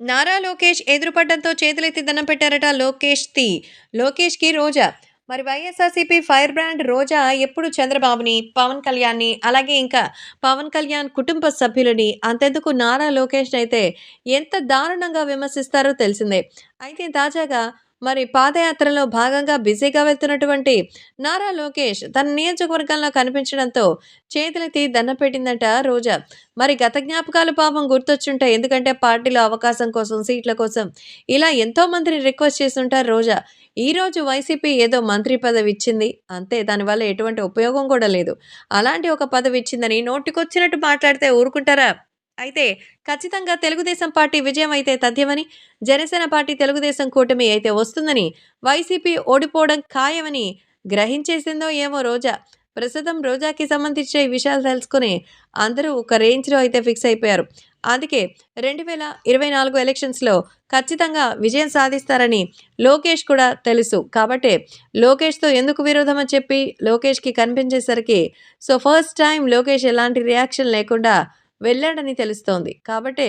నారా లోకేష్ ఎదురుపడ్డంతో చేతులెత్తి దండం పెట్టారట లోకేష్ తి. లోకేష్కి రోజా. మరి వైఎస్ఆర్సీపీ ఫైర్ బ్రాండ్ రోజా ఎప్పుడు చంద్రబాబుని పవన్ కళ్యాణ్ని అలాగే ఇంకా పవన్ కళ్యాణ్ కుటుంబ సభ్యులని అంతెందుకు నారా లోకేష్ అయితే ఎంత దారుణంగా విమర్శిస్తారో తెలిసిందే. అయితే తాజాగా మరి పాదయాత్రలో భాగంగా బిజీగా వెళ్తున్నటువంటి నారా లోకేష్ తన నియోజకవర్గంలో కనిపించడంతో చేతులెత్తి దండ పెట్టిందట రోజా. మరి గత జ్ఞాపకాలు పాపం గుర్తొచ్చుంటాయి. ఎందుకంటే పార్టీలో అవకాశం కోసం సీట్ల కోసం ఇలా ఎంతో మందిని రిక్వెస్ట్ చేస్తుంటారు రోజా. ఈరోజు వైసీపీ ఏదో మంత్రి పదవి ఇచ్చింది. అంతే దానివల్ల ఎటువంటి ఉపయోగం కూడా లేదు. అలాంటి ఒక పదవి ఇచ్చిందని నోటికొచ్చినట్టు మాట్లాడితే ఊరుకుంటారా? అయితే ఖచ్చితంగా తెలుగుదేశం పార్టీ విజయం అయితే తథ్యమని జనసేన పార్టీ తెలుగుదేశం కూటమి అయితే వస్తుందని వైసీపీ ఓడిపోవడం ఖాయమని గ్రహించేసిందో ఏమో రోజా. ప్రస్తుతం రోజాకి సంబంధించిన ఈ విషయాలు తెలుసుకుని అందరూ ఒక రేంజ్లో అయితే ఫిక్స్ అయిపోయారు. అందుకే రెండు వేల ఇరవై నాలుగు ఎలక్షన్స్లో ఖచ్చితంగా విజయం సాధిస్తారని లోకేష్ కూడా తెలుసు. కాబట్టే లోకేష్తో ఎందుకు విరోధం అని చెప్పి లోకేష్కి కనిపించేసరికి సో ఫస్ట్ టైం లోకేష్ ఎలాంటి రియాక్షన్ లేకుండా వెళ్ళాడని తెలుస్తోంది. కాబట్టే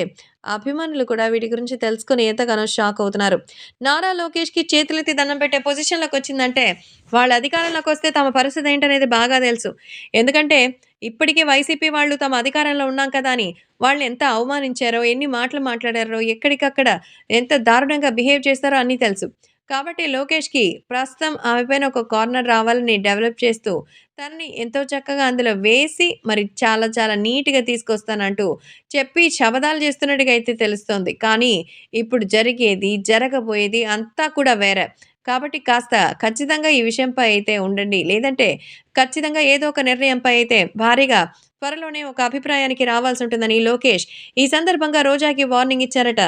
అభిమానులు కూడా వీటి గురించి తెలుసుకుని ఎంతగానో షాక్ అవుతున్నారు. నారా లోకేష్కి చేతులెత్తి దండం పెట్టే పొజిషన్లోకి వచ్చిందంటే వాళ్ళ అధికారంలోకి వస్తే తమ పరిస్థితి ఏంటనేది బాగా తెలుసు. ఎందుకంటే ఇప్పటికే వైసీపీ వాళ్ళు తమ అధికారంలో ఉన్నాం కదా అని వాళ్ళు ఎంత అవమానించారో ఎన్ని మాటలు మాట్లాడారో ఎక్కడికక్కడ ఎంత దారుణంగా బిహేవ్ చేస్తారో అన్నీ తెలుసు. కాబట్టి లోకేష్కి ప్రస్తుతం ఆమె పైన ఒక కార్నర్ రావాలని డెవలప్ చేస్తూ తనని ఎంతో చక్కగా అందులో వేసి మరి చాలా చాలా నీట్గా తీసుకొస్తానంటూ చెప్పి శబదాలు చేస్తున్నట్టుగా అయితే తెలుస్తోంది. కానీ ఇప్పుడు జరిగేది జరగబోయేది అంతా కూడా వేరే. కాబట్టి కాస్త ఖచ్చితంగా ఈ విషయంపై అయితే ఉండండి. లేదంటే ఖచ్చితంగా ఏదో ఒక నిర్ణయంపై అయితే భారీగా త్వరలోనే ఒక అభిప్రాయానికి రావాల్సి ఉంటుందని లోకేష్ ఈ సందర్భంగా రోజాకి వార్నింగ్ ఇచ్చారట.